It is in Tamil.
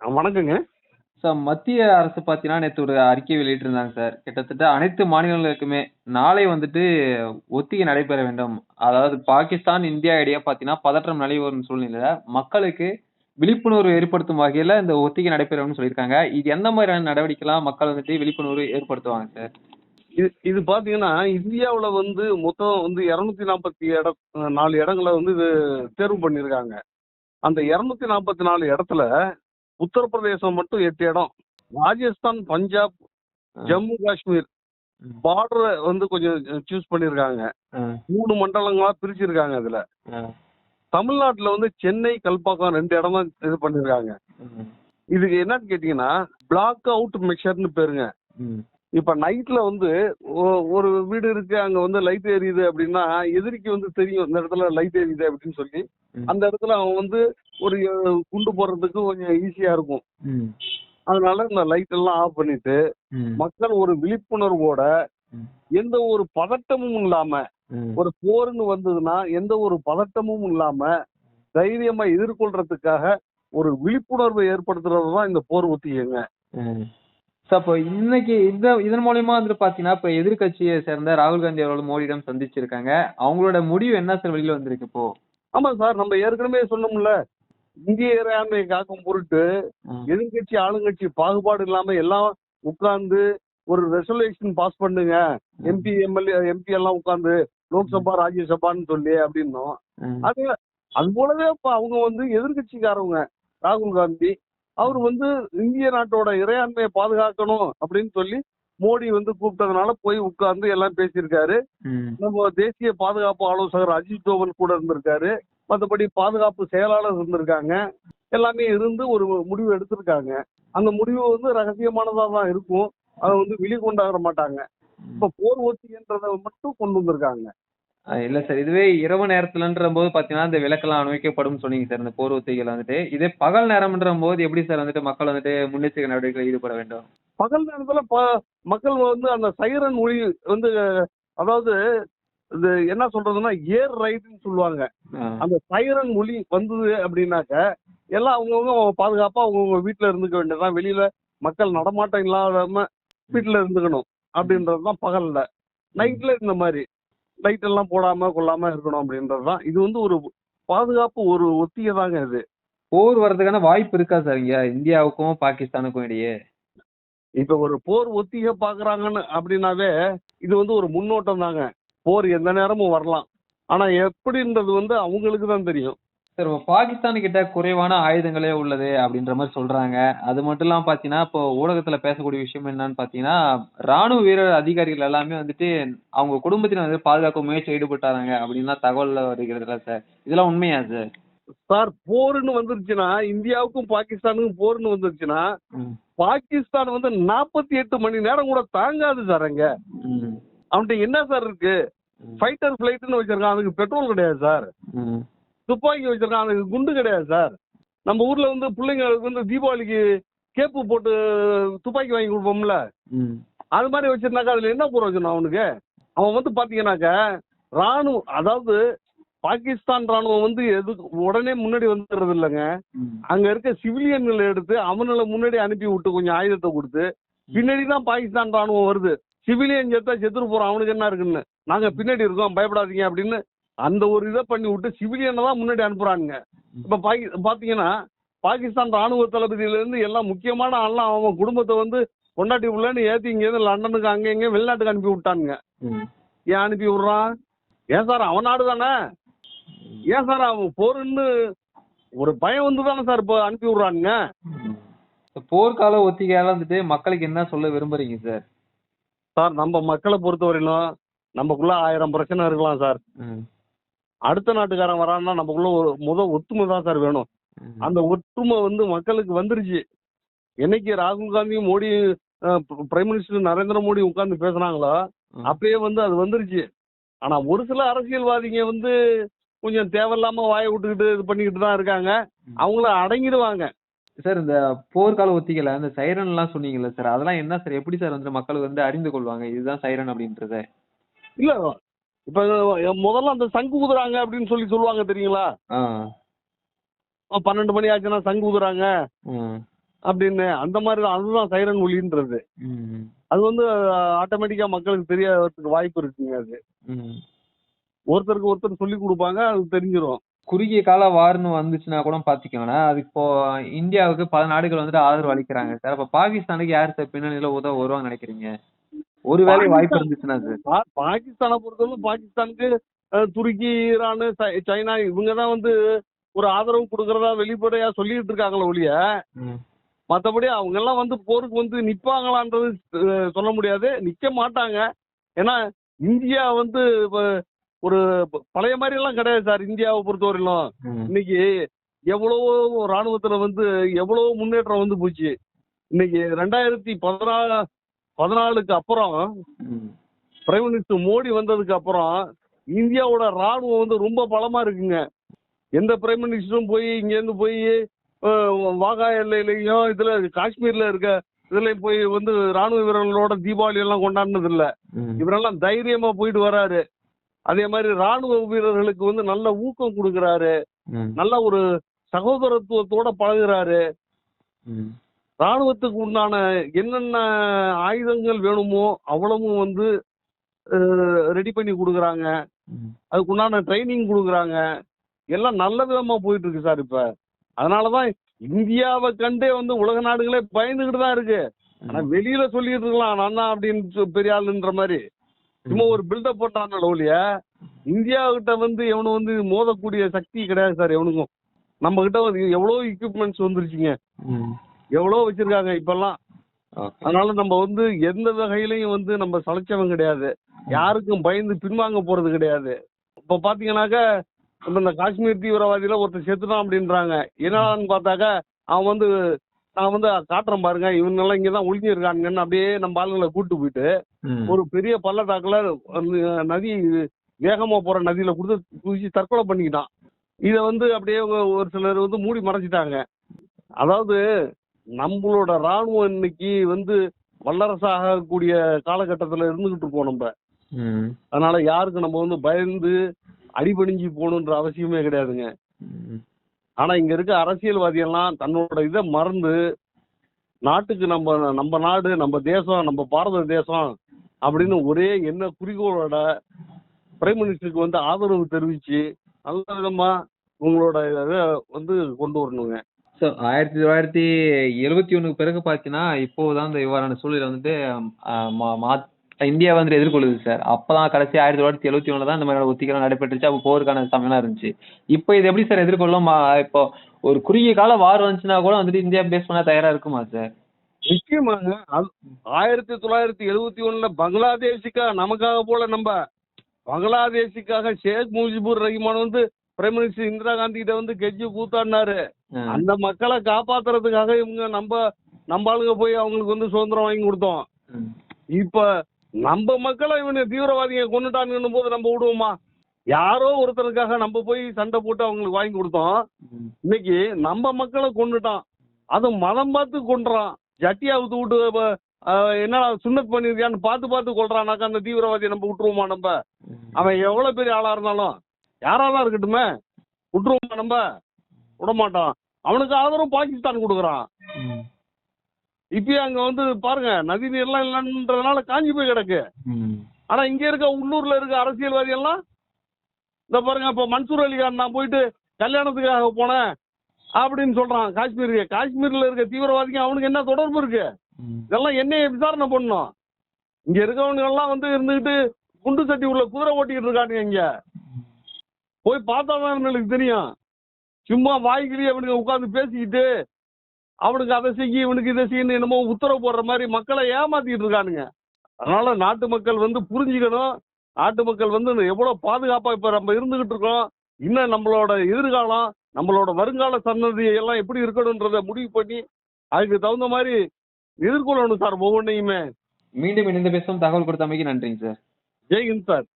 வணக்கங்க. சார் மத்திய அரசு பார்த்தீங்கன்னா நேற்று ஒரு அறிக்கை வெளியிட்டிருந்தாங்க சார். கிட்டத்தட்ட அனைத்து மாநிலங்களுக்குமே நாளை வந்துட்டு ஒத்திகை நடைபெற வேண்டும். அதாவது பாகிஸ்தான் இந்தியா இடையே பார்த்தீங்கன்னா பதற்றம் நிலவி வரும் சூழ்நிலையில மக்களுக்கு விழிப்புணர்வு ஏற்படுத்தும் வகையில இந்த ஒத்திகை நடைபெறும்னு சொல்லியிருக்காங்க. இது எந்த மாதிரியான நடவடிக்கைலாம் மக்கள் வந்துட்டு விழிப்புணர்வு ஏற்படுத்துவாங்க சார்? இது இது பாத்தீங்கன்னா இந்தியாவுல வந்து மொத்தம் வந்து இருநூத்தி நாற்பத்தி இட நாலு இடங்களை வந்து இது தேர்வு பண்ணியிருக்காங்க. அந்த இருநூத்தி நாற்பத்தி நாலு இடத்துல உத்தரப்பிரதேசம் மட்டும் எட்டு இடம். ராஜஸ்தான் பஞ்சாப் ஜம்மு காஷ்மீர். பார்டரை வந்து கொஞ்சம் சூஸ் பண்ணியிருக்காங்க ஆ, மூணு மண்டலங்களா பிரிச்சிருக்காங்க அதுல. தமிழ்நாட்டுல வந்து சென்னை கல்பாக்கம் ரெண்டு இடம் தான் இது பண்ணியிருக்காங்க ம், இதுக்கு என்னன்னு கேட்டீங்கன்னா பிளாக் அவுட் மெஷர்னு பேருங்க. இப்ப நைட்ல வந்து ஒரு வீடு இருக்கு அங்க வந்து லைட் எரியுது அப்படின்னா எதிரிக்கு வந்து தெரியும் இந்த இடத்துல லைட் எரியுது அப்படின்னு சொல்லி. அந்த இடத்துல அவன் வந்து ஒரு குண்டு போடுறதுக்கு கொஞ்சம் ஈஸியா இருக்கும் அதனால இந்த லைட் எல்லாம் ஆஃப் பண்ணிட்டு மக்கள் ஒரு விழிப்புணர்வோட. எந்த ஒரு பதட்டமும் இல்லாம. ஒரு போர்னு வந்ததுன்னா எந்த ஒரு பதட்டமும் இல்லாம தைரியமா எதிர்கொள்றதுக்காக ஒரு விழிப்புணர்வை ஏற்படுத்துறது தான் இந்த போர் ஒத்திகைங்க சார் அப்போ இன்னைக்கு இந்த இதன் மூலியமா வந்துட்டு பாத்தீங்கன்னா இப்ப எதிர்க்கட்சியை சேர்ந்த ராகுல் காந்தி அவர்கள் மோடியிடம் சந்திச்சிருக்காங்க. அவங்களோட முடிவு என்ன சார்? வெளியில வந்திருக்கு இப்போ. ஆமா சார் நம்ம ஏற்கனவே சொன்னோம்ல இந்திய இறையாண்மையை காக்கும் பொருட்டு எதிர்கட்சி ஆளுங்கட்சி பாகுபாடு இல்லாம எல்லாம் உட்கார்ந்து ஒரு ரெசல்யூஷன் பாஸ் பண்ணுங்க. எம்பி எம்எல்ஏ எம்பி எல்லாம் உட்கார்ந்து லோக்சபா ராஜ்யசபான்னு சொல்லி அப்படின்னோம். அது அது போலவே அவங்க வந்து எதிர்கட்சிக்காரவங்க ராகுல் காந்தி. அவர் வந்து இந்திய நாட்டோட இறையாண்மையை பாதுகாக்கணும் அப்படின்னு சொல்லி மோடி வந்து கூப்பிட்டதுனால போய் உட்கார்ந்து எல்லாம் பேசியிருக்காரு. நம்ம தேசிய பாதுகாப்பு ஆலோசகர் அஜித் தோவல் கூட இருந்திருக்காரு. மற்றபடி பாதுகாப்பு செயலாளர் இருந்திருக்காங்க. எல்லாமே இருந்து ஒரு முடிவு எடுத்திருக்காங்க. அந்த முடிவு வந்து ரகசியமானதா தான் இருக்கும். அதை வந்து வெளிக்கொண்டாட மாட்டாங்க. இப்ப போர் ஒத்தின்றதை மட்டும் கொண்டு வந்திருக்காங்க. இல்ல சார் இதுவே இரவு நேரத்துலன்ற போது பாத்தீங்கன்னா இந்த விளக்கெல்லாம் அனுமதிக்கப்படும் சொன்னீங்க சார் இந்த போர் ஒத்திகைகள் வந்துட்டு. இதே பகல் நேரம்ன்ற போது எப்படி சார் வந்துட்டு மக்கள் வந்துட்டு முன்னெச்சரிக்கை நடவடிக்கையில் ஈடுபட வேண்டும்? பகல் நேரத்துல ப- மக்கள் வந்து அந்த சைரன் ஒளி வந்து அதாவது இது என்ன சொல்றதுன்னா ஏர் ரைட்னு சொல்லுவாங்க. அந்த சைரன் ஒளி வந்தது அப்படின்னாக்க எல்லாம் அவங்கவுங்க பாதுகாப்பா அவங்கவுங்க வீட்டுல இருந்துக்க வேண்டியதுதான். வெளியில மக்கள் நடமாட்டம் இல்லாம வீட்டுல இருந்துக்கணும் அப்படின்றது தான் பகல்ல நைட்ல இந்த மாதிரி. லைட் எல்லாம் போடாம கொள்ளாம இருக்கணும் அப்படின்றது தான் இது வந்து ஒரு பாதுகாப்பு ஒரு ஒத்திகை தாங்க இது. போர் வர்றதுக்கான வாய்ப்பு இருக்கா சார் இங்க? இந்தியாவுக்கும் பாகிஸ்தானுக்கும் இடையே? இப்ப ஒரு போர் ஒத்திகை பாக்குறாங்கன்னு அப்படின்னாவே இது வந்து ஒரு முன்னோட்டம் தாங்க போர் எந்த நேரமும் வரலாம். ஆனா எப்படின்றது வந்து அவங்களுக்கு தான் தெரியும். சார் இப்போ பாகிஸ்தான் கிட்ட குறைவான ஆயுதங்களே உள்ளது அப்படின்ற மாதிரி சொல்றாங்க. அது மட்டும் இல்லாம பாத்தீங்கன்னா இப்போ ஊடகத்துல பேசக்கூடிய விஷயம் என்னன்னு பாத்தீங்கன்னா ராணுவ வீரர் அதிகாரிகள் எல்லாமே வந்துட்டு அவங்க குடும்பத்தினர் வந்து பாதுகாக்க முயற்சி ஈடுபட்டாங்க அப்படின்லாம் தகவல் வருகிறதுல சார் இதெல்லாம் உண்மையா சார் சார் போர்னு வந்துருச்சுன்னா இந்தியாவுக்கும் பாகிஸ்தானுக்கும் போர்னு வந்துருச்சுன்னா பாகிஸ்தான் வந்து நாற்பத்தி எட்டு மணி நேரம் கூட தாங்காது சார் அங்க. அவன்கிட்ட என்ன சார் இருக்கு? ஃபைட்டர் ஃபிளைட்னு வச்சிருக்கான். அதுக்கு பெட்ரோல் கிடையாது சார் துப்பாக்கி வச்சிருக்கான் அதுக்கு குண்டு கிடையாது சார். நம்ம ஊர்ல வந்து பிள்ளைங்களுக்கு வந்து தீபாவளிக்கு கேப்பு போட்டு துப்பாக்கி வாங்கி கொடுப்போம்ல. அது மாதிரி வச்சிருந்தாக்கா அதுல என்ன பிரயோஜனம் அவனுக்கு? அவன் வந்து பாத்தீங்கன்னாக்க ராணுவம் அதாவது பாகிஸ்தான் ராணுவம் வந்து எதுக்கு உடனே முன்னாடி வந்துடுறது இல்லைங்க. அங்க இருக்க சிவிலியன்களை எடுத்து அவங்கள முன்னாடி அனுப்பி விட்டு கொஞ்சம் ஆயுதத்தை கொடுத்து பின்னாடி தான் பாகிஸ்தான் ராணுவம் வருது. சிவிலியன் செத்தா செத்துட்டு போறோம் அவனுக்கு என்ன இருக்குன்னு? நாங்க பின்னாடி இருக்கோம். பயப்படாதீங்க அப்படின்னு அந்த ஒரு இதை பண்ணி விட்டு சிவிலியனை தான் முன்னாடி அனுப்புறாங்க இப்ப பாகி பாத்தீங்கன்னா பாகிஸ்தான் ராணுவ தளபதியில இருந்து எல்லாம் முக்கியமான ஆள்லாம் அவன் குடும்பத்தை வந்து கொண்டாட்டி உள்ளன்னு ஏத்தி இங்க இருந்து லண்டனுக்கு அங்க இங்க வெளிநாட்டுக்கு அனுப்பி விட்டானுங்க. ஏன் அனுப்பி விடுறான்? ஏன் சார் அவன் நாடு தானே? ஏன் சார் அவன் போருன்னு ஒரு பயம் வந்து தானே சார் இப்போ அனுப்பி விடுறானுங்க? போர்க்கால ஒத்திகையால வந்துட்டு மக்களுக்கு என்ன சொல்ல விரும்புறீங்க சார்? சார் நம்ம மக்களை பொறுத்தவரையிலும் நமக்குள்ள ஆயிரம் பிரச்சனை இருக்கலாம் சார். அடுத்த நாட்டுக்காரன் வரான்னா நமக்குள்ள ஒரு முத ஒத்துமை தான் சார் வேணும். அந்த ஒற்றுமை வந்து மக்களுக்கு வந்துருச்சு. என்னைக்கு ராகுல் காந்தி மோடி பிரைம் மினிஸ்டர் நரேந்திர மோடி உட்கார்ந்து பேசுனாங்களோ. அப்பயே வந்து அது வந்துருச்சு. ஆனா ஒரு சில அரசியல்வாதிங்க வந்து கொஞ்சம் தேவையில்லாம வாயை விட்டுக்கிட்டு இது பண்ணிக்கிட்டு தான் இருக்காங்க. அவங்கள அடங்கிடுவாங்க. சார் இந்த போர்க்கால ஒத்திகைல இந்த சைரன் எல்லாம் சொன்னீங்கல்ல சார் அதெல்லாம் என்ன சார் எப்படி சார் வந்து மக்கள் வந்து அறிந்து கொள்வாங்க? இதுதான் சைரன் அப்படின்றத. இல்ல இப்ப முதல்ல அந்த சங்கு ஊதுறாங்க அப்படின்னு சொல்லி சொல்லுவாங்க தெரியுங்களா? பன்னெண்டு மணி ஆச்சுன்னா சங்கு ஊதுறாங்க. அப்படின்னு அந்த மாதிரி தான் அதுதான் சைரன் ஒலின்றது அது வந்து ஆட்டோமேட்டிக்கா மக்களுக்கு தெரியறதுக்கு வாய்ப்பு இருக்குங்க அது. ஒருத்தருக்கு ஒருத்தர் சொல்லி கொடுப்பாங்க அது தெரிஞ்சிரும். குறுகிய கால வார்னு வந்துச்சுன்னா கூட பாத்துக்கோங்கன்னா அது இப்போ இந்தியாவுக்கு பல நாடுகள் வந்துட்டு ஆதரவு அளிக்கிறாங்க சார். அப்ப பாகிஸ்தானுக்கு யார் சார் பின்னணியில உதவ வருவாங்க நினைக்கிறீங்க? ஒருவேளை வாய்ப்பு இருந்துச்சுன்னா சார் பாகிஸ்தானை பொறுத்தவரை பாகிஸ்தானுக்கு துருக்கி ஈரானு சைனா இவங்க தான் வந்து ஒரு ஆதரவு கொடுக்கறதா வெளிப்படையா சொல்லிட்டு இருக்காங்களே ஒழிய மற்றபடி அவங்க எல்லாம் வந்து போருக்கு வந்து நிப்பாங்களான்றது சொல்ல முடியாது. நிக்க மாட்டாங்க. ஏன்னா இந்தியா வந்து ஒரு பழைய மாதிரி எல்லாம் கிடையாது சார் இந்தியாவை பொறுத்தவரையிலும். இன்னைக்கு எவ்வளவோ ராணுவத்துல வந்து எவ்வளவோ முன்னேற்றம் வந்து போச்சு. இன்னைக்கு ரெண்டாயிரத்தி பதினாலு பதினாலுக்கு அப்புறம் பிரைம் மினிஸ்டர் மோடி வந்ததுக்கு அப்புறம் இந்தியாவோட ராணுவம் வந்து ரொம்ப பலமா இருக்குங்க. எந்த பிரைம் மினிஸ்டரும் போய் இங்கேருந்து போய் வாகா எல்லையிலையும் இதுல காஷ்மீர்ல இருக்க இதுலயும் போய் வந்து ராணுவ வீரர்களோட தீபாவளி எல்லாம் கொண்டாடினது இல்ல இவரெல்லாம் தைரியமா போயிட்டு வராரு. அதே மாதிரி ராணுவ வீரர்களுக்கு வந்து நல்ல ஊக்கம் கொடுக்கறாரு. நல்ல ஒரு சகோதரத்துவத்தோட பழகுறாரு. ராணுவத்துக்கு உண்டான என்னென்ன ஆயுதங்கள் வேணுமோ அவ்வளவும் வந்து ரெடி பண்ணி கொடுக்குறாங்க. அதுக்கு உண்டான ட்ரைனிங் கொடுக்குறாங்க. எல்லாம் நல்ல விதமா போயிட்டு இருக்கு சார் இப்ப. அதனாலதான் இந்தியாவை கண்டே வந்து உலக நாடுகளே பயந்துகிட்டு தான் இருக்கு. ஆனா வெளியில சொல்லிட்டு இருக்கலாம் நான் தான் அப்படின்னு பெரிய ஆளுன்ற மாதிரி. சும்மா ஒரு பில்டப் போட்டான ஒழிய இந்தியா கிட்ட வந்து எவனும் வந்து மோதக்கூடிய சக்தி கிடையாது சார் எவனுக்கும். நம்ம கிட்ட வந்து எவ்வளோ எக்யூப்மெண்ட்ஸ் வந்துருச்சுங்க. எவ்வளோ வச்சிருக்காங்க இப்பெல்லாம். அதனால நம்ம வந்து எந்த வகையிலையும் வந்து நம்ம சளைச்சவன் கிடையாது. யாருக்கும் பயந்து பின்வாங்க போறது கிடையாது. இப்போ பாத்தீங்கன்னாக்கா இப்ப இந்த காஷ்மீர் தீவிரவாதியில ஒருத்தர் செத்துட்டான் அப்படின்றாங்க. என்னடான்னு பார்த்தாக்கா அவன் வந்து நான் வந்து காட்டுறேன் பாருங்க இவங்கெல்லாம் இங்கே தான் ஒளிஞ்சிருக்காங்கன்னு அப்படியே நம்ம ஆளுங்களை கூட்டு போயிட்டு ஒரு பெரிய பள்ளத்தாக்குல நதி வேகமா போற நதியில கொடுத்து குதிச்சு தற்கொலை பண்ணிக்கிட்டான். இதை வந்து அப்படியே ஒரு சிலர் வந்து மூடி மறைச்சிட்டாங்க. அதாவது நம்மளோட ராணுவம் இன்னைக்கு வந்து வல்லரசாகக்கூடிய காலகட்டத்தில் இருந்துகிட்டு இருக்கோம் நம்ம. அதனால யாருக்கு நம்ம வந்து பயந்து அடிபணிஞ்சு போகணுன்ற அவசியமே கிடையாதுங்க. ஆனா இங்க இருக்க அரசியல்வாதி எல்லாம் தன்னோட இதை மறந்து நாட்டுக்கு நம்ம நம்ம நாடு நம்ம தேசம் நம்ம பாரத தேசம் அப்படின்னு ஒரே என்ன குறிக்கோளோட பிரைம் மினிஸ்டருக்கு வந்து ஆதரவு தெரிவிச்சு நல்ல விதமா உங்களோட இதை வந்து கொண்டு வரணுங்க. ஸோ ஆயிரத்தி தொள்ளாயிரத்தி எழுபத்தி ஒன்றுக்கு பிறகு பார்த்தீங்கன்னா இப்போதான் இந்த இவ்வாறான சூழ்நிலை வந்துட்டு மா- மா- இந்தியா வந்துட்டு எதிர்கொள்ளுது சார் அப்பதான் கடைசி ஆயிரத்தி தொள்ளாயிரத்தி எழுபத்தி ஒண்ணுல தான் இந்த மாதிரி ஒத்திக்கலாம் நடைபெற்றுச்சு. அப்போ போருக்கான சமயம்லாம் இருந்துச்சு. இப்போ இது எப்படி சார் எதிர்கொள்ளும்? இப்போ ஒரு குறுகிய கால வார் வந்துச்சுன்னா கூட வந்துட்டு இந்தியா பேஸ் பண்ண தயாரா இருக்குமா சார் நிச்சயமாங்க. ஆயிரத்தி தொள்ளாயிரத்தி எழுபத்தி ஒண்ணுல பங்களாதேஷுக்காக நமக்காக போல நம்ம பங்களாதேஷுக்காக ஷேக் முஜிபுர் ரஹ்மான் வந்து பிரைம் மினிஸ்டர் இந்திரா காந்தி கிட்ட வந்து கெஞ்சி கூத்தாடினாரு. அந்த மக்களை காப்பாத்துறதுக்காக இவங்க நம்ம நம்ம ஆளுங்க போய் அவங்களுக்கு வந்து சுதந்திரம் வாங்கி கொடுத்தோம். இப்ப நம்ம மக்களை இவனு தீவிரவாதிங்க கொண்டுட்டாங்கன்னும் போது நம்ம விடுவோமா? யாரோ ஒருத்தருக்காக நம்ம போய் சண்டை போட்டு அவங்களுக்கு வாங்கி கொடுத்தோம். இன்னைக்கு நம்ம மக்களை கொண்டுட்டான் அது மதம் பார்த்து கொண்டுறான் ஜட்டியா ஊத்து விட்டு அப்ப, அஹ், என்ன சுண்ணத் பண்ணிருக்கியான்னு பார்த்து பார்த்து கொள்றானாக்கா அந்த தீவிரவாதியை நம்ம விட்டுருவோமா நம்ம அவன் எவ்வளவு பெரிய ஆளா இருந்தாலும். யாராலாம் இருக்கட்டுமே விட்டுருவோமா நம்ம? விட மாட்டான் அவனுக்கு ஆதரவு பாகிஸ்தான் கொடுக்குறான். இப்பயே அங்க வந்து பாருங்க நதி நீர்லாம் இல்லைன்றதுனால காஞ்சி போய் கிடக்கு. ஆனா இங்க இருக்க உள்ளூர்ல இருக்க அரசியல்வாதி எல்லாம் இந்த பாருங்க இப்ப மன்சூர் அலிகான் நான் போயிட்டு கல்யாணத்துக்காக போனேன் அப்படின்னு சொல்றான் காஷ்மீருக்கு காஷ்மீர்ல இருக்க தீவிரவாதிக்கு அவனுக்கு என்ன தொடர்பு இருக்கு. இதெல்லாம் என்னைய விசாரணை பண்ணணும். இங்க இருக்கவங்க எல்லாம் வந்து இருந்துகிட்டு குண்டு சட்டி உள்ள குதிரை ஓட்டிக்கிட்டு இருக்கானுங்க இங்க. போய் பார்த்தா தான் எங்களுக்கு தெரியும். சும்மா வாய்க்கிலேயே அவனுக்கு உட்காந்து பேசிக்கிட்டு அவனுக்கு அதை செய்ய இவனுக்கு இதை செய்யணும் என்னமோ உத்தரவு போடுற மாதிரி மக்களை ஏமாத்திக்கிட்டு இருக்கானுங்க. அதனால நாட்டு மக்கள் வந்து புரிஞ்சுக்கணும். நாட்டு மக்கள் வந்து எவ்வளவு பாதுகாப்பா இப்ப நம்ம இருந்துகிட்டு இருக்கோம். இன்னும் நம்மளோட எதிர்காலம் நம்மளோட வருங்கால சன்னதி எல்லாம் எப்படி இருக்கணுன்றத முடிவு பண்ணி அதுக்கு தகுந்த மாதிரி எதிர்கொள்ளணும் சார் ஒவ்வொன்றையுமே. மீண்டும் இணைந்து பேசும் தகவல் கொடுத்தமைக்கு நன்றிங்க சார். ஜெய்ஹிந்த் சார்.